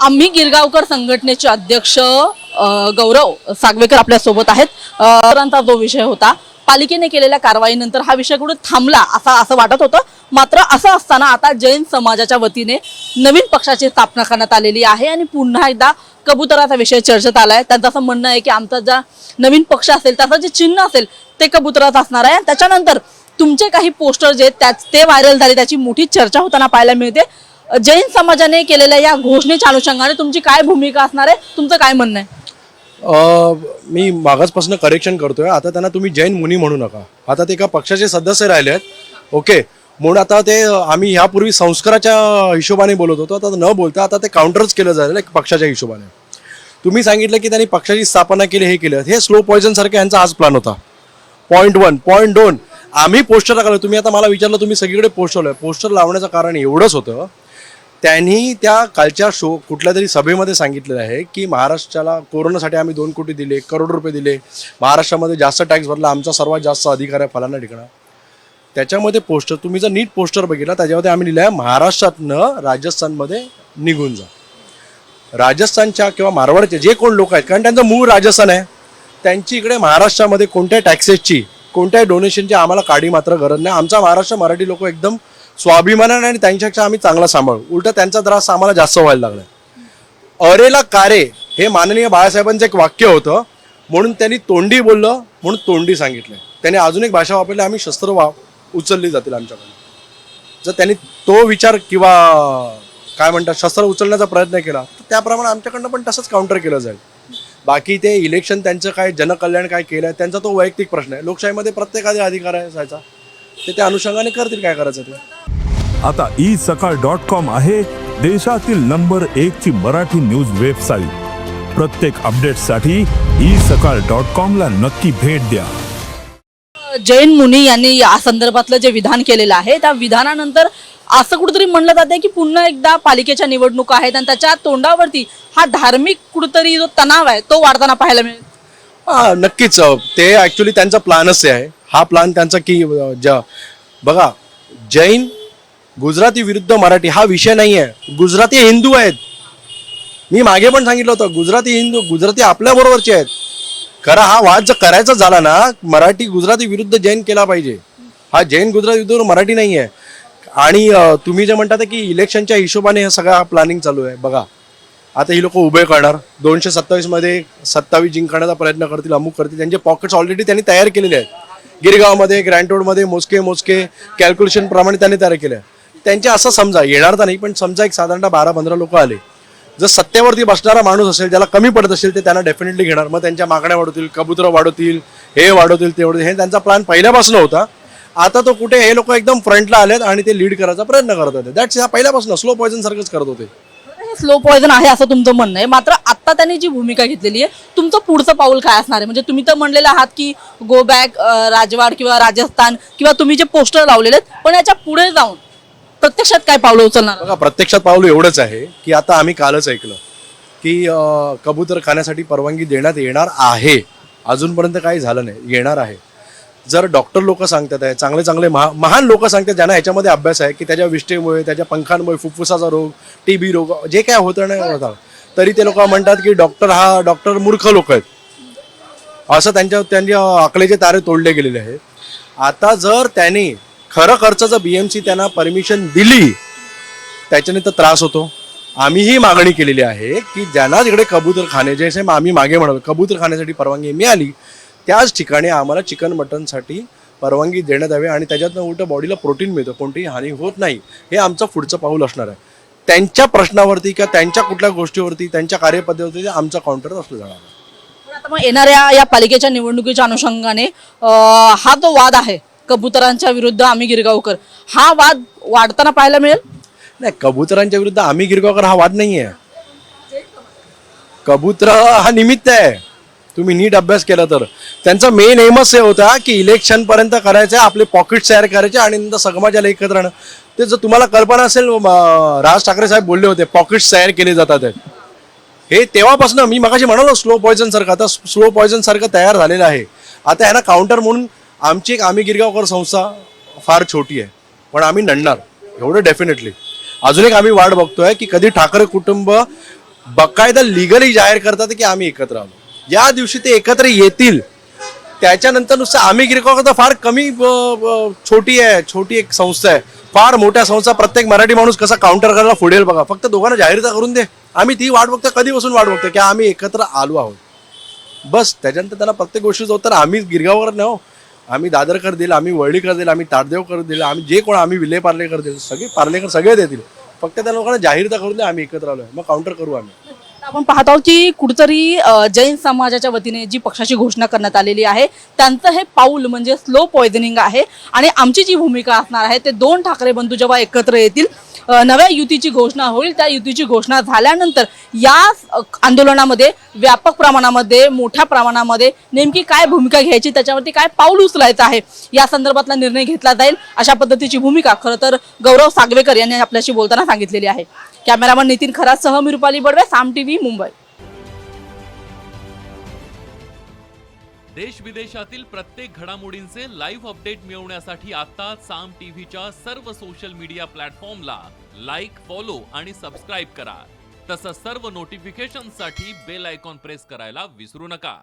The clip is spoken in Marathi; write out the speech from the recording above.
आम्ही गिरगावकर संघटनेचे अध्यक्ष गौरव सागवेकर आपल्यासोबत आहेत. अ, जो विषय होता पालिकेने केलेल्या कारवाईनंतर हा विषय कुठे थांबला असा असं वाटत होतं. मात्र असं असताना आता जैन समाजाच्या वतीने नवीन पक्षाची स्थापना करण्यात आलेली आहे आणि पुन्हा एकदा कबुतराचा विषय चर्चेत आलाय. त्यांचं असं म्हणणं आहे की आमचा ज्या नवीन पक्ष असेल त्याचं जे चिन्ह असेल ते कबुतराचं असणार आहे. आणि त्याच्यानंतर तुमचे काही पोस्टर जे आहेत, त्याच ते व्हायरल झाले त्याची मोठी चर्चा होताना पाहायला मिळते. जैन समाजाने केलेल्या या घोषणेच्या अनुषंगाने तुमची काय भूमिका असणार आहे? तुमचं काय म्हणणं आहे? मी मागासपासून करेक्शन करतोय. आता त्यांना तुम्ही जैन मुनी म्हणू नका. आता ते एका पक्षाचे सदस्य राहिले आहेत. ओके. म्हणून आता ते आम्ही ह्यापूर्वी संस्काराच्या हिशोबाने बोलत होतो. आता न बोलता आता ते काउंटरच केलं जाईल एक पक्षाच्या हिशोबाने. तुम्ही सांगितलं की त्यांनी पक्षाची स्थापना केली हे केलं. हे स्लो पॉयझन सारखं यांचा आज प्लॅन होता. पॉईंट वन पॉईंट दोन. आम्ही पोस्टर टाकलं. तुम्ही आता मला विचारलं तुम्ही सगळीकडे पोस्टर लावलं पोस्टर लावण्याचं कारण एवढंच होतं. त्यांनी त्या कालच्या शो कुठल्या तरी सभेमध्ये सांगितलेलं आहे की महाराष्ट्राला कोरोनासाठी आम्ही दोन कोटी दिले करोड रुपये दिले. महाराष्ट्रामध्ये जास्त टॅक्स भरला आमचा सर्वात जास्त अधिकार आहे फलाना ठिकाणा. त्याच्यामध्ये पोस्टर तुम्ही जर नीट पोस्टर बघितला त्याच्यामध्ये आम्ही लिहिलं आहे महाराष्ट्रातनं राजस्थानमध्ये निघून जा. राजस्थानच्या किंवा मारवाडचे जे कोण लोक आहेत कारण त्यांचं मूळ राजस्थान आहे त्यांची इकडे महाराष्ट्रामध्ये कोणत्या टॅक्सेसची कोणत्याही डोनेशनची आम्हाला काडी मात्र गरज नाही. आमचा महाराष्ट्र मराठी लोक एकदम स्वाभिमानाने आणि त्यांच्यापेक्षा आम्ही चांगला सांभाळू. उलट त्यांचा त्रास आम्हाला जास्त व्हायला लागला अरेला कारे हे माननीय बाळासाहेबांचं एक वाक्य होतं. म्हणून त्यांनी तोंडी बोललं म्हणून तोंडी सांगितलं त्यांनी अजून एक भाषा वापरली आम्ही शस्त्र वा उचलली जातील आमच्याकडे जर त्यांनी तो विचार किंवा काय म्हणतात शस्त्र उचलण्याचा प्रयत्न केला तर त्याप्रमाणे आमच्याकडनं पण तसंच काउंटर केलं जाईल. बाकी ते इलेक्शन त्यांचं काय जनकल्याण काय केलं आहे त्यांचा तो वैयक्तिक प्रश्न आहे. लोकशाहीमध्ये प्रत्येकाचा अधिकार आहे असायचा. ते त्या अनुषंगाने करतील काय करायचं ते? आता ई सकाळ डॉट कॉम आहे देशातील नंबर एक ची मराठी न्यूज वेबसाईट. प्रत्येक अपडेटसाठी ई सकाळ डॉट कॉम ला नक्की भेट द्या. जैन मुनी यांनी या संदर्भातलं जे विधान केलेलं आहे त्या विधानानंतर असं कुठेतरी म्हणलं जाते की पुन्हा एकदा पालिकेच्या निवडणुका आहेत आणि त्याच्या तोंडावरती हा धार्मिक कुठेतरी जो तणाव आहे तो वाढताना पाहायला मिळेल. हा नक्कीच ते ॲक्च्युली त्यांचा प्लॅनच आहे. हा प्लॅन त्यांचा की ज बघा जैन गुजराती विरुद्ध मराठी हा विषय नाही आहे गुजराती हिंदू आहेत. मी मागे पण सांगितलं होतं गुजराती हिंदू गुजराती आपल्या बरोबरचे आहेत. खरा हा वाद जर करायचा झाला ना मराठी गुजराती विरुद्ध जैन केला पाहिजे. हा जैन गुजराती विरुद्ध मराठी नाही आहे आणि तुम्ही जे म्हणतात की इलेक्शनच्या हिशोबाने हे सगळा प्लॅनिंग चालू आहे. बघा आता ही लोक उभे करणार. दोनशे सत्तावीसमध्ये सत्तावीस जिंकण्याचा प्रयत्न करतील अमुक करतील. त्यांचे पॉकेट्स ऑलरेडी त्यांनी तयार केलेले आहेत. गिरगावमध्ये ग्रँड रोडमध्ये मोजके मोजके कॅल्क्युलेशन प्रमाणे त्यांनी तयार केले आहे. त्यांच्या असं समजा येणार तर नाही पण समजा एक साधारणतः बारा पंधरा लोक आले. जर सत्तेवरती बसणारा माणूस असेल ज्याला कमी पडत असेल ते त्यांना डेफिनेटली घेणार. मग त्यांच्या मागण्या वाढवतील कबुतरं वाढवतील हे वाढवतील ते वाढवतील हे त्यांचा प्लॅन पहिल्यापासून होता. आता तो कुठे हे लोक एकदम फ्रंटला आलेत आणि ते लीड करायचा प्रयत्न करत होते. दॅट्स ह्या पहिल्यापासून स्लो पॉयझन सारखंच करत होते. स्लो पॉयझन आहे असं तुमचं म्हणणं आहे. मात्र आता त्यांनी जी भूमिका घेतलेली आहे तुमचं पुढचं पाऊल काय असणार आहे? म्हणजे तुम्ही तर म्हणलेलं आहात की गो बॅक राजवाड किंवा राजस्थान किंवा तुम्ही जे पोस्टर लावलेले आहेत पण याच्यापुढे जाऊन प्रत्यक्षात काय पावलं उचलणार? बघा प्रत्यक्षात पावलं एवढंच आहे की आता आम्ही कालच ऐकलं की अं, कबूतर खाण्यासाठी परवानगी देण्यात येणार आहे. अजूनपर्यंत काही झालं नाही येणार आहे. जर डॉक्टर लोक सांगतात आहे चांगले चांगले महा महान लोक सांगतात ज्यांना ह्याच्यामध्ये अभ्यास आहे की त्याच्या विष्ठेमुळे त्याच्या पंखांमुळे फुफ्फुसाचा रोग टी बी रोग जे काय होतं नाही होता. तरी ते लोक म्हणतात की डॉक्टर हा डॉक्टर मूर्ख लोक आहेत. असं त्यांच्या त्यांच्या अकलेचे तारे तोडले गेलेले आहेत. आता जर त्यांनी खरं खर्चाचं बीएमसी त्यांना परमिशन दिली त्याच्याने तर त्रास होतो. आम्हीही मागणी केलेली आहे की ज्यांना तिकडे कबूतर खाणे जसे आम्ही मागे म्हणालो कबूतर खाण्यासाठी परवानगी मिळाली त्याच ठिकाणी आम्हाला चिकन मटनसाठी परवानगी देण्यात यावी आणि त्याच्यातनं उलट बॉडीला प्रोटीन मिळतं कोणतीही हानी होत नाही. हे आमचं पुढचं पाऊल असणार आहे. त्यांच्या प्रश्नावरती किंवा त्यांच्या कुठल्या गोष्टीवरती त्यांच्या कार्यपद्धतीवरती आमचा काउंटर असलं जाणार आहे. आता मग येणाऱ्या या पालिकेच्या निवडणुकीच्या अनुषंगाने हा जो वाद आहे. कबुतरांच्या विरुद्ध आम्ही गिरगावकर हा वाद वाढताना पाहायला मिळेल? नाही कबुतरांच्या विरुद्ध आम्ही गिरगावकर हा वाद नाही आहे कबुतर हा निमित्त आहे. तुम्ही नीट अभ्यास केला तर. त्यांचा मेन एमच हे होता की इलेक्शन पर्यंत करायचं आपले पॉकेट तयार करायचे आणि नंतर समाजाला एकत्र राहणं ते जर तुम्हाला कल्पना असेल राज ठाकरे साहेब बोलले होते पॉकेट्स तयार केले जातात. हे तेव्हापासून मी मगाशी म्हणालो स्लो पॉयझन सारखं. आता स्लो पॉयझन सारखं तयार झालेलं आहे. आता ह्यांना काउंटर म्हणून आमची एक आम्ही गिरगावकर संस्था फार छोटी आहे पण आम्ही नडणार एवढं डेफिनेटली अजून एक आम्ही वाट बघतोय की कधी ठाकरे कुटुंब बकायदा लिगली जाहीर करतात की आम्ही एकत्र आलो. ज्या दिवशी ते एकत्र येतील त्याच्यानंतर नुसतं आम्ही गिरगावकर तर फार कमी ब- ब- छोटी आहे छोटी एक संस्था आहे. फार मोठ्या संस्था प्रत्येक मराठी माणूस कसा काउंटर करायला फुडेल बघा फक्त दोघांना जाहीरता करून दे. आम्ही ती वाट बघतो कधीपासून वाट बघतो की आम्ही एकत्र आलो आहोत. बस त्याच्यानंतर त्यांना प्रत्येक गोष्टीचं तर आम्ही गिरगावकर नाही हो. आम्ही दादरकर देईल आम्ही वळीकर देईल आम्ही ताडदेवकर दिलं आम्ही जे कोण आम्ही विले पार्लेकर दिलं सगळे पार्लेकर सगळे देतील. फक्त त्या लोकांना जाहीरता करून दे आम्ही एकत्र आलोय. मग काउंटर करू आम्ही. आपण पाहत आहोत की कुठेतरी जैन समाजाच्या वतीने जी पक्षाची घोषणा करण्यात आलेली आहे त्यांचं हे पाऊल म्हणजे स्लो पॉइजनिंग आहे आणि आमची जी भूमिका असणार आहे ते दोन ठाकरे बंधू जेव्हा एकत्र येतील नव्या युतीची घोषणा होईल त्या युतीची घोषणा झाल्यानंतर या आंदोलनामध्ये व्यापक प्रमाणामध्ये मोठ्या प्रमाणामध्ये नेमकी काय भूमिका घ्यायची त्याच्यावरती काय पाऊल उचलायचं आहे या संदर्भातला निर्णय घेतला जाईल अशा पद्धतीची भूमिका खरं तर गौरव सागवेकर यांनी आपल्याशी बोलताना सांगितलेली आहे. कॅमेरामन नितीन खरासह मी रुपाली बडवे साम टीव्ही मुंबई. देश विदेशातील प्रत्येक घडामोडींचे लाईव्ह अपडेट मिळवण्यासाठी आता साम टीव्हीच्या सर्व सोशल मीडिया प्लॅटफॉर्मला लाईक फॉलो आणि सबस्क्राईब करा. तसंच सर्व नोटिफिकेशनसाठी बेल आयकॉन प्रेस करायला विसरू नका.